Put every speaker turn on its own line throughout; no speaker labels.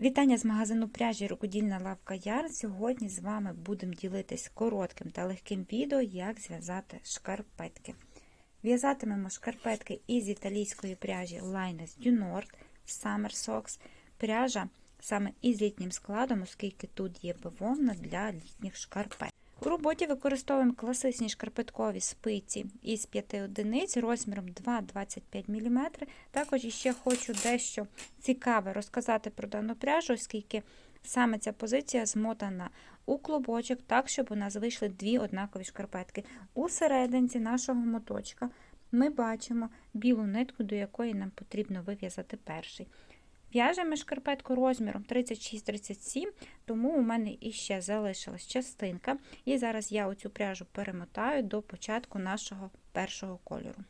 Вітання з магазину пряжі Рукодільна лавка Яр. Сьогодні з вами будемо ділитись коротким та легким відео, як зв'язати шкарпетки. В'язатимемо шкарпетки із італійської пряжі Lines du Nord Summer Socks. Пряжа саме із літнім складом, оскільки тут є бавовна для літніх шкарпет. У роботі використовуємо класичні шкарпеткові спиці із 5 одиниць розміром 2,25 мм. Також ще хочу дещо цікаве розказати про дану пряжу, оскільки саме ця позиція змотана у клубочок, так, щоб у нас вийшли дві однакові шкарпетки. У серединці нашого моточка ми бачимо білу нитку, до якої нам потрібно вив'язати перший. В'яжемо шкарпетку розміром 36-37, тому у мене іще залишилась частинка. І зараз я оцю пряжу перемотаю до початку нашого першого кольору.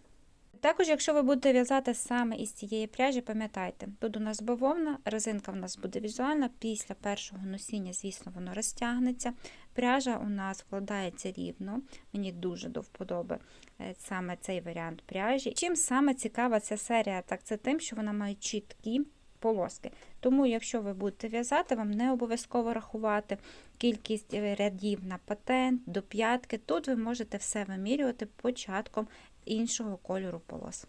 Також, якщо ви будете в'язати саме із цієї пряжі, пам'ятайте, тут у нас бавовна, резинка в нас буде візуальна, після першого носіння, звісно, воно розтягнеться. Пряжа у нас вкладається рівно, мені дуже до вподоби е, саме цей варіант пряжі. Чим саме цікава ця серія, так це тим, що вона має чіткі полоски. Тому, якщо ви будете в'язати, вам не обов'язково рахувати кількість рядів на патент до п'ятки. Тут ви можете все вимірювати початком іншого кольору полос.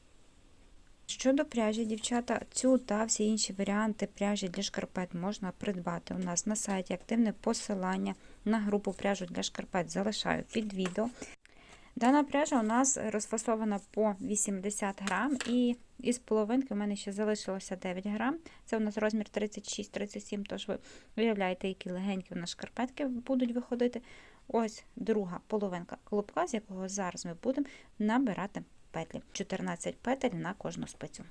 Щодо пряжі, дівчата, цю та всі інші варіанти пряжі для шкарпет можна придбати у нас на сайті. Активне посилання на групу пряжу для шкарпет залишаю під відео. Дана пряжа у нас розфасована по 80 грам, і із половинки у мене ще залишилося 9 грам. Це у нас розмір 36-37, тож ви уявляєте, які легенькі у нас шкарпетки будуть виходити. Ось друга половинка клубка, з якого зараз ми будемо набирати петлі. 14 петель на кожну спицю.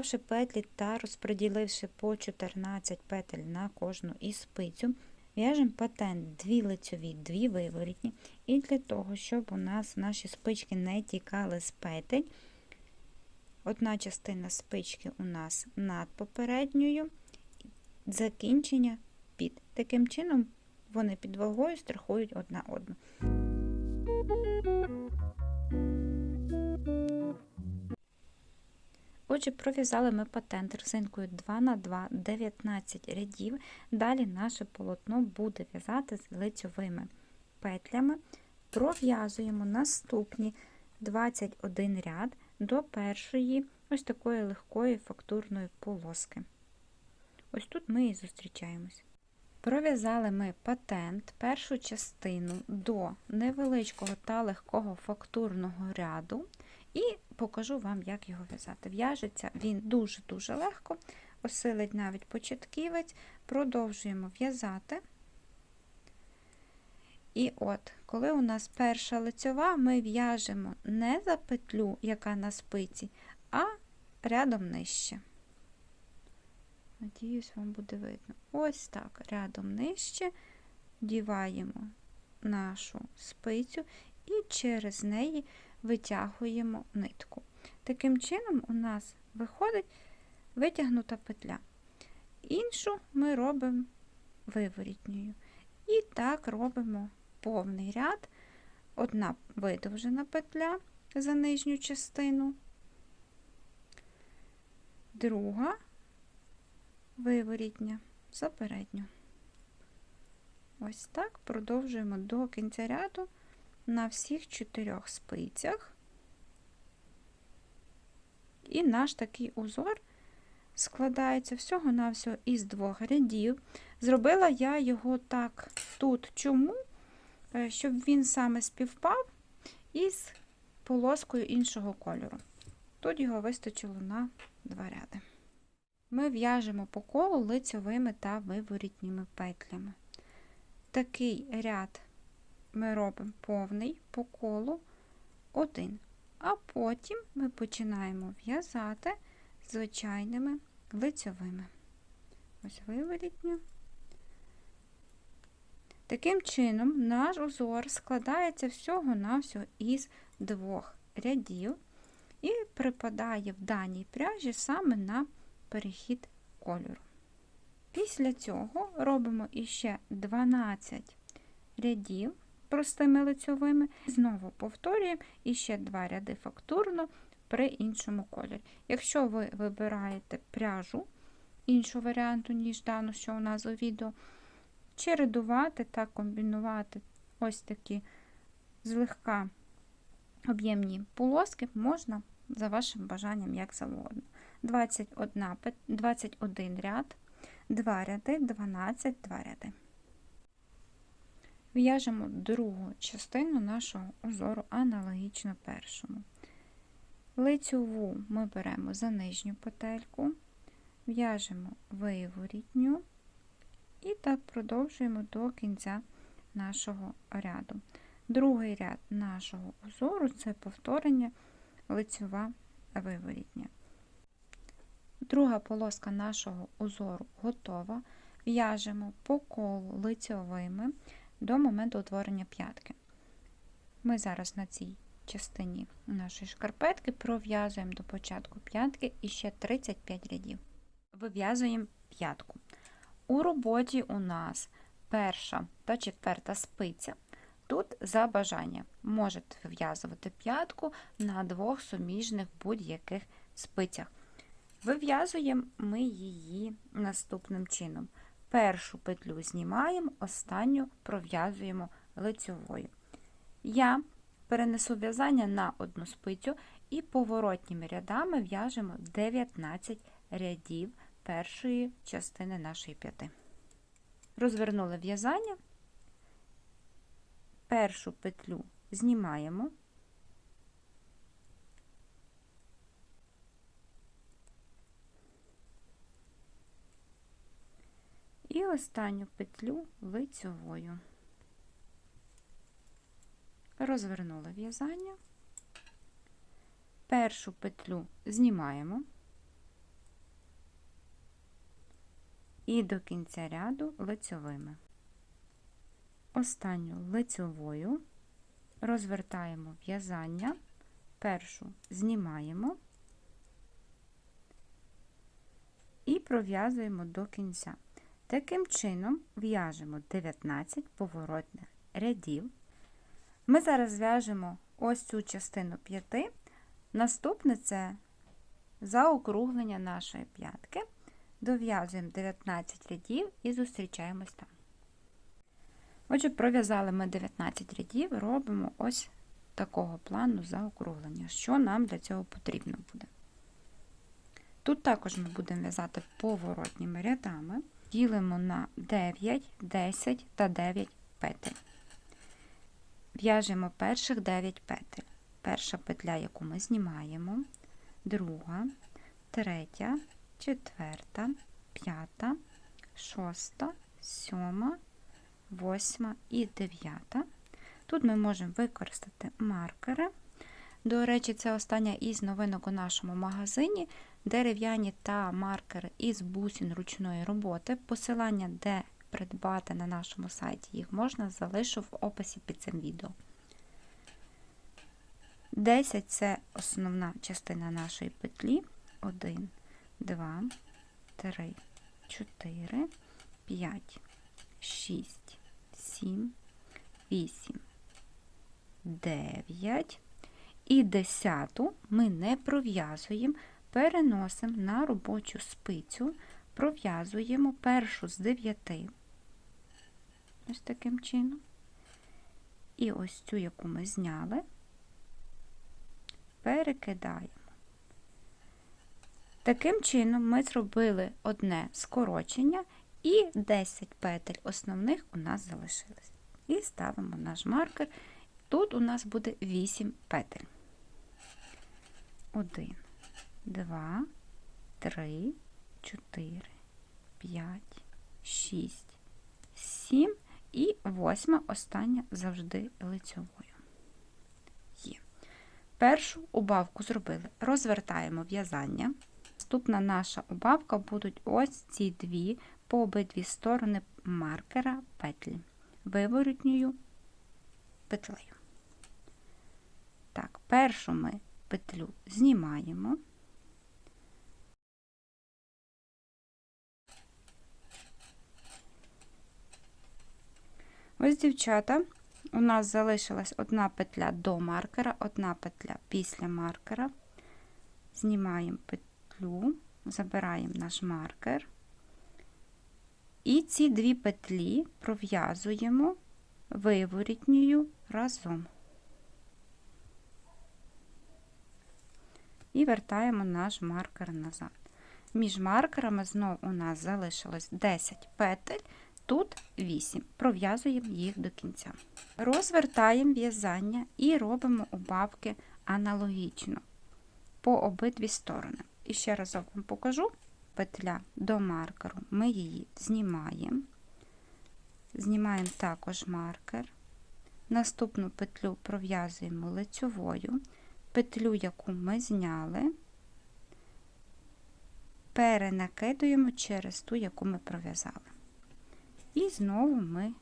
Набравши петлі та розподіливши по 14 петель на кожну із спицю, в'яжемо патент дві лицьові, дві виворітні. І для того, щоб у нас наші спички не тікали з петель, одна частина спички у нас над попередньою, закінчення під. Таким чином вони під вагою страхують одна одну. Отже, пров'язали ми патент резинкою 2х2 19 рядів. Далі наше полотно буде в'язати з лицьовими петлями. Пров'язуємо наступні 21 ряд до першої ось такої легкої фактурної полоски. Ось тут ми і зустрічаємось. Пров'язали ми патент першу частину до невеличкого та легкого фактурного ряду. І покажу вам, як його в'язати. В'яжеться він дуже-дуже легко, осилить навіть початківець, продовжуємо в'язати. І от, коли у нас перша лицьова, ми в'яжемо не за петлю, яка на спиці, а рядом нижче. Надіюсь, вам буде видно. Ось так, рядом нижче діваємо нашу спицю і через неї витягуємо нитку. Таким чином, у нас виходить витягнута петля. Іншу ми робимо виворітньою. І так робимо повний ряд, одна видовжена петля за нижню частину, друга виворітня за передню. Ось так продовжуємо до кінця ряду на всіх чотирьох спицях. І наш такий узор складається всього-навсього із двох рядів. Зробила я його так тут. Чому? Е, щоб він саме співпав із полоскою іншого кольору. Тут його вистачило на два ряди. Ми в'яжемо по колу лицьовими та виворітніми петлями. Такий ряд ми робимо повний по колу один. А потім ми починаємо в'язати звичайними лицьовими. Ось виворітня Таким чином, наш узор складається всього-навсього із двох рядів і припадає в даній пряжі саме на перехід кольору. Після цього робимо іще 12 рядів простими лицьовими, знову повторюємо іще два ряди фактурно при іншому кольорі. Якщо ви вибираєте пряжу іншого варіанту, ніж дану, що у нас у відео, чередувати та комбінувати ось такі злегка об'ємні полоски можна за вашим бажанням як завгодно. 21, 21 ряд, 2 ряди, 12, 2 ряди. В'яжемо другу частину нашого узору аналогічно першому. Лицьову ми беремо за нижню петельку, в'яжемо виворітню і так продовжуємо до кінця нашого ряду. Другий ряд нашого узору це повторення лицьова виворітня. Друга полоска нашого узору готова. В'яжемо по колу лицьовими до моменту утворення п'ятки. Ми зараз на цій частині нашої шкарпетки пров'язуємо до початку п'ятки і ще 35 рядів. Вив'язуємо п'ятку. У роботі у нас перша та четверта спиця. Тут за бажання можете вив'язувати п'ятку на двох суміжних будь-яких спицях. Вив'язуємо ми її наступним чином. Першу петлю знімаємо, останню пров'язуємо лицьовою. Я перенесу в'язання на одну спицю і поворотніми рядами в'яжемо 19 рядів першої частини нашої п'яти. Розвернули в'язання, першу петлю знімаємо. І останню петлю лицьовою. Розвернули в'язання, першу петлю знімаємо і до кінця ряду лицьовими. Останню лицьовою розвертаємо в'язання, першу знімаємо і пров'язуємо до кінця. Таким чином в'яжемо 19 поворотних рядів. Ми зараз зв'яжемо ось цю частину п'яти. Наступне це заокруглення нашої п'ятки. Дов'язуємо 19 рядів і зустрічаємось там. Отже, пров'язали ми 19 рядів, робимо ось такого плану заокруглення. Що нам для цього потрібно буде? Тут також ми будемо в'язати поворотніми рядами, ділимо на 9, 10 та 9 петель. В'яжемо перших 9 петель. Перша петля, яку ми знімаємо, друга, третя, четверта, п'ята, шоста, сьома, восьма і дев'ята. Тут ми можемо використати маркери. До речі, це остання із новинок у нашому магазині. Дерев'яні та маркери із бусин ручної роботи. Посилання, де придбати на нашому сайті їх можна, залишу в описі під цим відео. 10 це основна частина нашої петлі. 1, 2, 3, 4, 5, 6, 7, 8, 9. І десяту ми не пров'язуємо, переносимо на робочу спицю, пров'язуємо першу з 9. Ось таким чином. І ось цю, яку ми зняли, перекидаємо. Таким чином ми зробили одне скорочення і 10 петель основних у нас залишилось. І ставимо наш маркер. Тут у нас буде 8 петель. 1, 2, 3, 4, 5, 6, 7 і восьма остання завжди лицьовою. Є. Першу убавку зробили. Розвертаємо в'язання. Наступна наша убавка будуть ось ці дві по обидві сторони маркера петлі. виворотньою петлею. Так, першу ми петлю знімаємо. Ось, дівчата, у нас залишилась одна петля до маркера, одна петля після маркера. Знімаємо петлю, забираємо наш маркер. І ці дві петлі пров'язуємо виворітньою разом. І вертаємо наш маркер назад. Між маркерами знову у нас залишилось 10 петель, тут 8. Пров'язуємо їх до кінця. Розвертаємо в'язання і робимо убавки аналогічно по обидві сторони. І ще разок вам покажу петля до маркеру, ми її знімаємо, знімаємо також маркер, наступну петлю пров'язуємо лицьовою, петлю, яку ми зняли, перенакидуємо через ту, яку ми пров'язали. І знову ми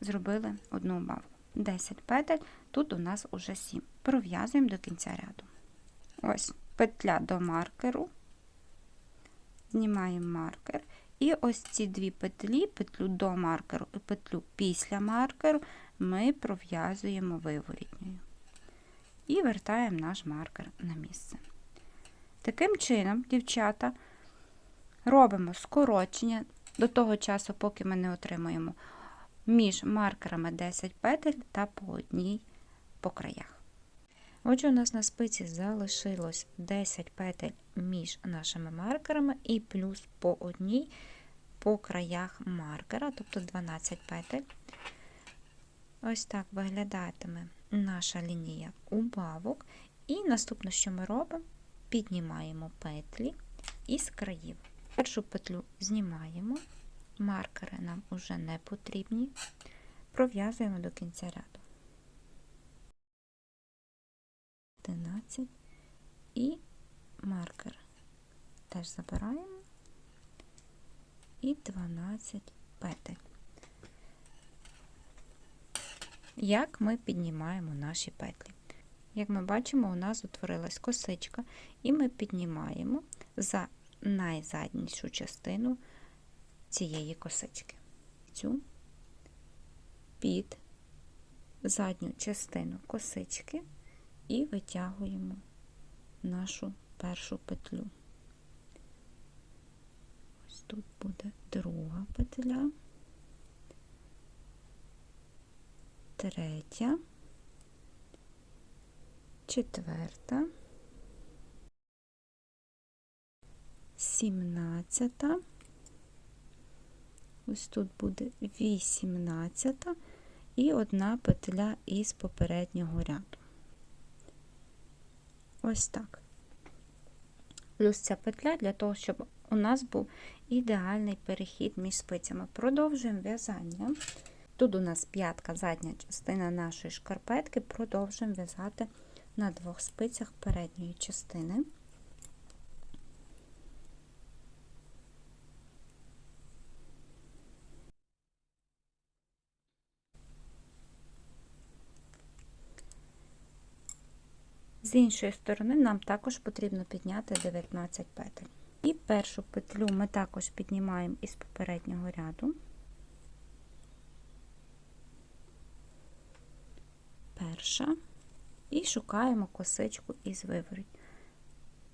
зробили одну убавку. 10 петель, тут у нас уже 7. Пров'язуємо до кінця ряду. Ось петля до маркеру, знімаємо маркер. І ось ці дві петлі, петлю до маркеру і петлю після маркеру, ми пров'язуємо виворітньою. І вертаємо наш маркер на місце. Таким чином, дівчата, робимо скорочення до того часу, поки ми не отримаємо між маркерами 10 петель та по одній по краях. Отже, у нас на спиці залишилось 10 петель між нашими маркерами і плюс по одній по краях маркера, тобто 12 петель. Ось так виглядатиме наша лінія убавок. І наступне, що ми робимо, піднімаємо петлі із країв. Першу петлю знімаємо, маркери нам вже не потрібні, пров'язуємо до кінця ряду. 11 і маркер теж забираємо і 12 петель. Як ми піднімаємо наші петлі? Як ми бачимо, у нас утворилась косичка, і ми піднімаємо за найзаднішу частину цієї косички. Цю під задню частину косички і витягуємо нашу першу петлю. Ось тут буде друга петля, третя, четверта, сімнадцята. Ось тут буде 18 і одна петля із попереднього ряду. Ось так. Плюс ця петля для того, щоб у нас був ідеальний перехід між спицями. Продовжуємо в'язання. Тут у нас п'ятка, задня частина нашої шкарпетки, продовжуємо в'язати на двох спицях передньої частини. З іншої сторони нам також потрібно підняти 19 петель. І першу петлю ми також піднімаємо із попереднього ряду. Перша. І шукаємо косичку із вивороть.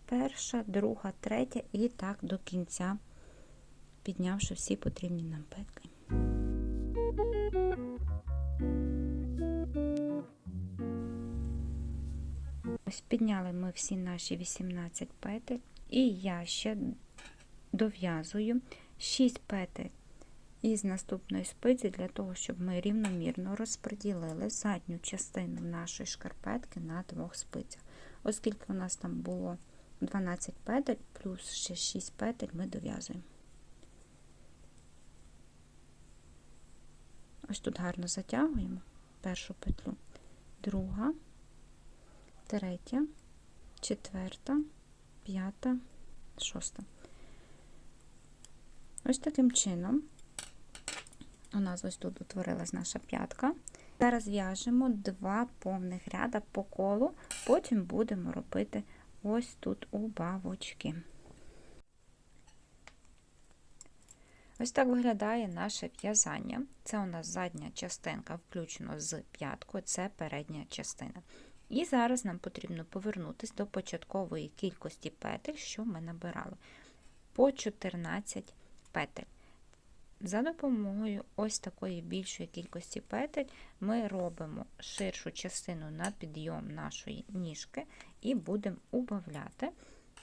Перша, друга, третя і так до кінця, піднявши всі потрібні нам петлі. Підняли ми всі наші 18 петель, і я ще дов'язую 6 петель із наступної спиці для того, щоб ми рівномірно розподілили задню частину нашої шкарпетки на двох спицях. Оскільки у нас там було 12 петель, плюс ще 6 петель ми дов'язуємо. Ось тут гарно затягуємо першу петлю, друга третя, четверта, п'ята, шоста. Ось таким чином У нас ось тут утворилась наша п'ятка. Зараз в'яжемо два повних ряда по колу, потім будемо робити ось тут убавочки. Ось так виглядає наше в'язання. Це у нас задня частинка, включно з п'яткою, це передня частина. І зараз нам потрібно повернутися до початкової кількості петель, що ми набирали. По 14 петель. За допомогою ось такої більшої кількості петель ми робимо ширшу частину на підйом нашої ніжки і будемо убавляти.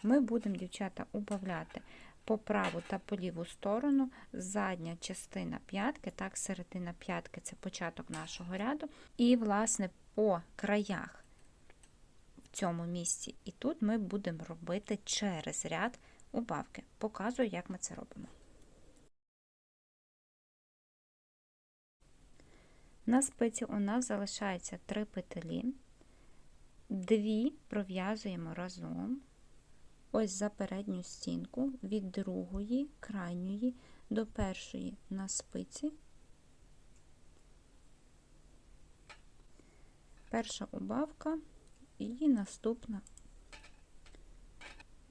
Ми будемо, дівчата, убавляти по праву та по ліву сторону задня частина п'ятки, так, середина п'ятки це початок нашого ряду. І, власне, по краях в цьому місці і тут ми будемо робити через ряд убавки. Показую, як ми це робимо. На спиці у нас залишається три петлі, дві пров'язуємо разом, ось за передню стінку, від другої, крайньої до першої на спиці. Перша убавка і наступна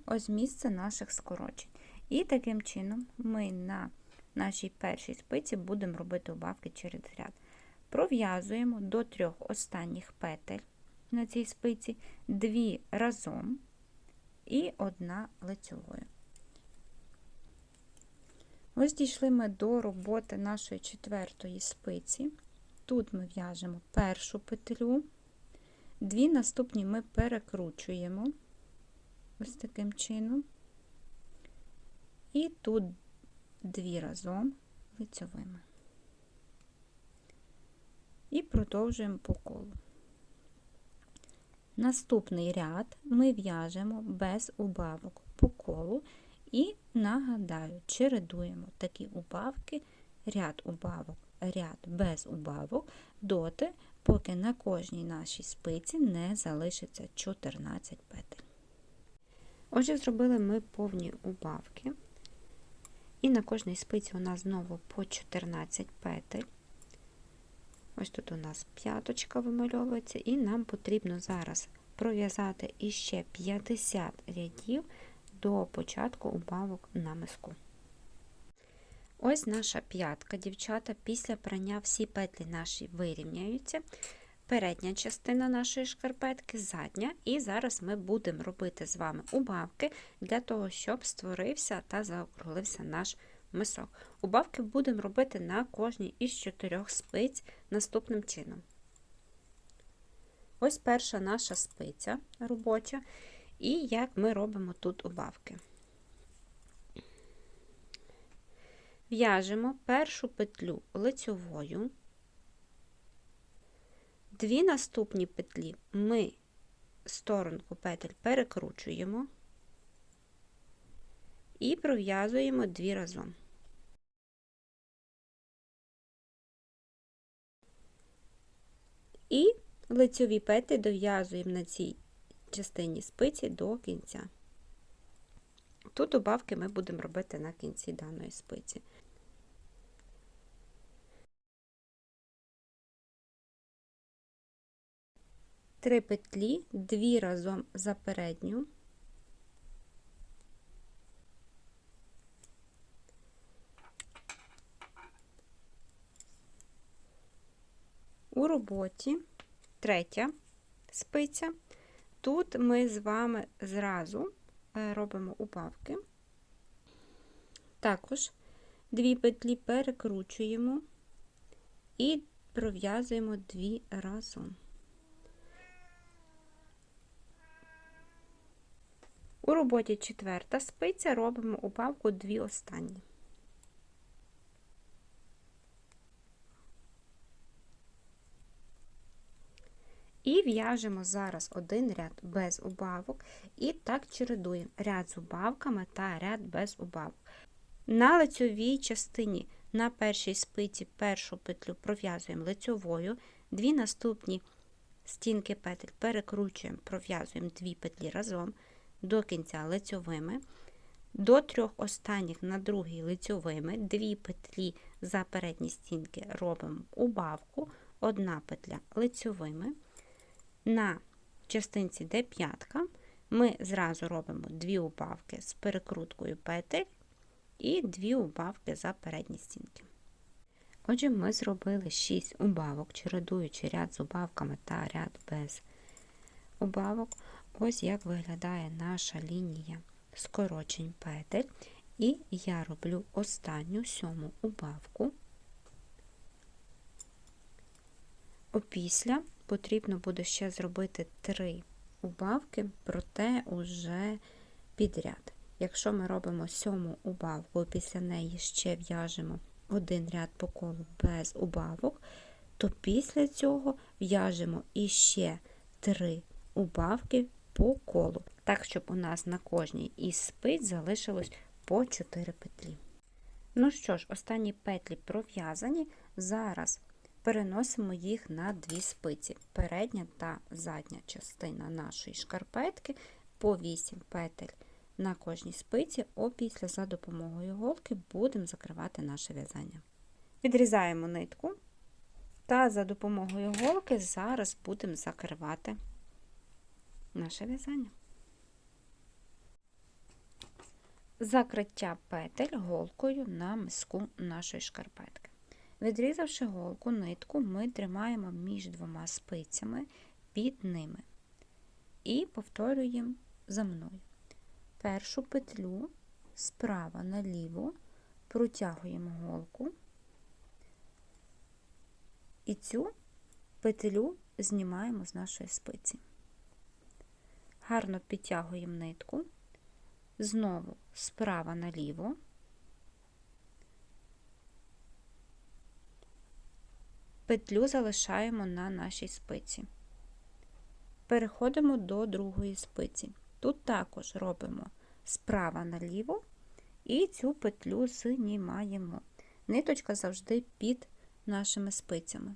ось місце наших скорочень. І таким чином ми на нашій першій спиці будемо робити убавки через ряд. Пров'язуємо до трьох останніх петель на цій спиці, дві разом і одна лицьовою. Ось дійшли ми до роботи нашої четвертої спиці. Тут ми в'яжемо першу петлю, дві наступні ми перекручуємо ось таким чином, і тут дві разом лицьовими. І продовжуємо по колу. Наступний ряд ми в'яжемо без убавок по колу. І, нагадаю, чередуємо такі убавки, ряд убавок, ряд без убавок, доти, поки на кожній нашій спиці не залишиться 14 петель. Отже, зробили ми повні убавки, і на кожній спиці у нас знову по 14 петель. Ось тут у нас п'яточка вимальовується, і нам потрібно зараз пров'язати іще 50 рядів до початку убавок на миску. Ось наша п'ятка, дівчата, після прання всі петлі наші вирівняються. Передня частина нашої шкарпетки, задня, і зараз ми будемо робити з вами убавки для того, щоб створився та заокруглився наш мисок. Убавки будемо робити на кожній із чотирьох спиць наступним чином. Ось перша наша спиця робоча, і як ми робимо тут убавки. В'яжемо першу петлю лицьовою, дві наступні петлі ми сторонку петель перекручуємо і пров'язуємо дві разом. І лицьові петлі дов'язуємо на цій частині спиці до кінця. Тут убавки ми будемо робити на кінці даної спиці. Три петлі, дві разом за передню, у роботі третя спиця. Тут ми з вами зразу робимо убавки. Також дві петлі перекручуємо і пров'язуємо дві разом. У роботі четверта спиця робимо убавку дві останні. І в'яжемо зараз один ряд без убавок, і так чередуємо ряд з убавками та ряд без убавок. На лицьовій частині на першій спиці першу петлю пров'язуємо лицьовою, дві наступні стінки петель перекручуємо, пров'язуємо дві петлі разом до кінця лицьовими. До трьох останніх на другій лицьовими, дві петлі за передні стінки робимо убавку, одна петля лицьовими. На частинці, де п'ятка, ми зразу робимо дві убавки з перекруткою петель і дві убавки за передні стінки. Отже, ми зробили 6 убавок, чередуючи ряд з убавками та ряд без убавок. Ось як виглядає наша лінія скорочень петель. І я роблю останню сьому убавку. Опісля потрібно буде ще зробити 3 убавки, проте уже підряд. Якщо ми робимо сьому убавку, після неї ще в'яжемо один ряд по колу без убавок, то після цього в'яжемо іще 3 убавки по колу, так, щоб у нас на кожній із спиць залишилось по 4 петлі. Ну що ж, останні петлі пров'язані. Зараз переносимо їх на дві спиці. Передня та задня частина нашої шкарпетки по 8 петель на кожній спиці, опісля за допомогою голки будемо закривати наше в'язання. Відрізаємо нитку та за допомогою голки зараз будемо закривати наше в'язання. Закриття петель голкою на миску нашої шкарпетки. Відрізавши голку, нитку, ми тримаємо між двома спицями під ними і повторюємо за мною. Першу петлю справа наліво протягуємо голку. І цю петлю знімаємо з нашої спиці. Гарно підтягуємо нитку, знову справа наліво, петлю залишаємо на нашій спиці. Переходимо до другої спиці. Тут також робимо справа наліво і цю петлю знімаємо. Ниточка завжди під нашими спицями.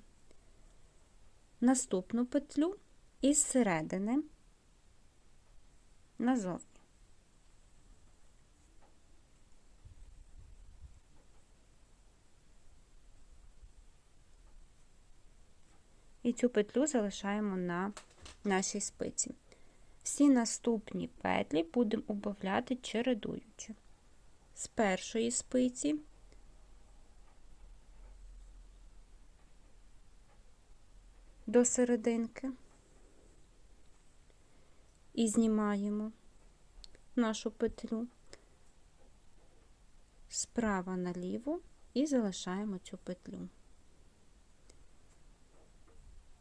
Наступну петлю із середини назовні. І цю петлю залишаємо на нашій спиці. Всі наступні петлі будемо убавляти чередуючи. З першої спиці до серединки і знімаємо нашу петлю справа наліво і залишаємо цю петлю.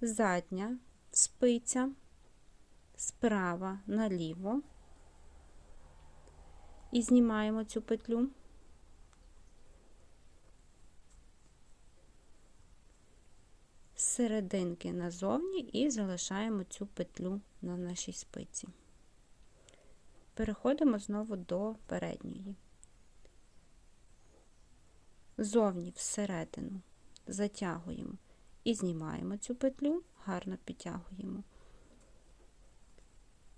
Задня спиця справа наліво і знімаємо цю петлю. серединки назовні і залишаємо цю петлю на нашій спиці. Переходимо знову до передньої. Зовні всередину затягуємо і знімаємо цю петлю, гарно підтягуємо.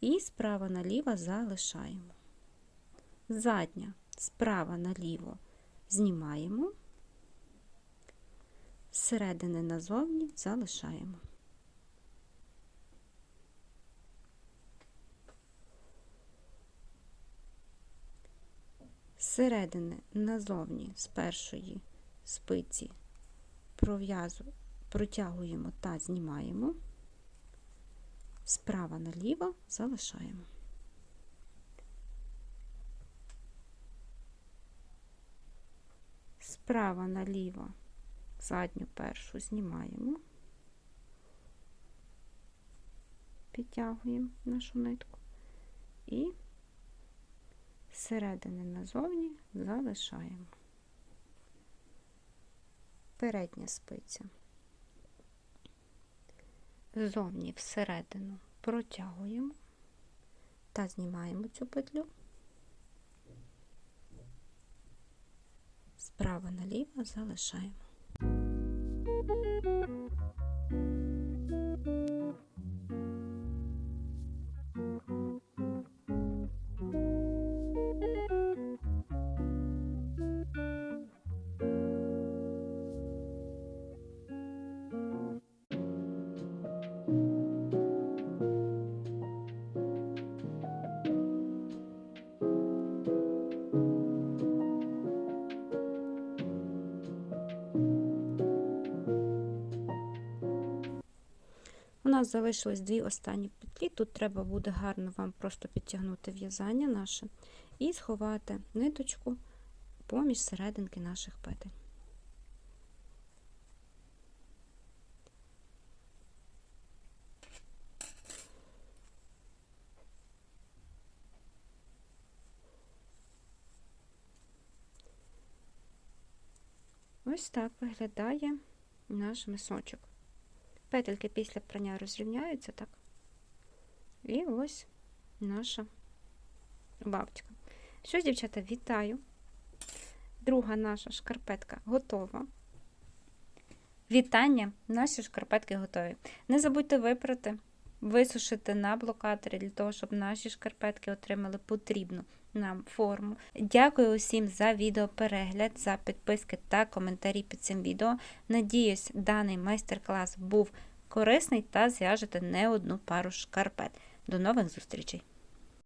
І справа наліво залишаємо. Задня справа наліво знімаємо зсередини назовні залишаємо. Зсередини назовні з першої спиці пров'язу протягуємо та знімаємо, справа наліво залишаємо. Справа наліво задню першу знімаємо, підтягуємо нашу нитку і зсередини назовні залишаємо передня спиця. Ззовні всередину протягуємо та знімаємо цю петлю. Справа наліво залишаємо.
Нас залишились дві останні петлі. Тут треба буде гарно вам просто підтягнути в'язання наше і сховати ниточку поміж серединки наших петель. Ось так виглядає наш мисочок. Петельки після прання розрівняються, так? І ось наша бабочка. Що ж, дівчата, вітаю. Друга наша шкарпетка готова. Вітання! Наші шкарпетки готові. Не забудьте випрати, висушити на блокаторі для того, щоб наші шкарпетки отримали потрібну нам форму. Дякую усім за відеоперегляд, за підписки та коментарі під цим відео. Надіюсь, даний майстер-клас був корисний та зв'яжете не одну пару шкарпет. До нових зустрічей!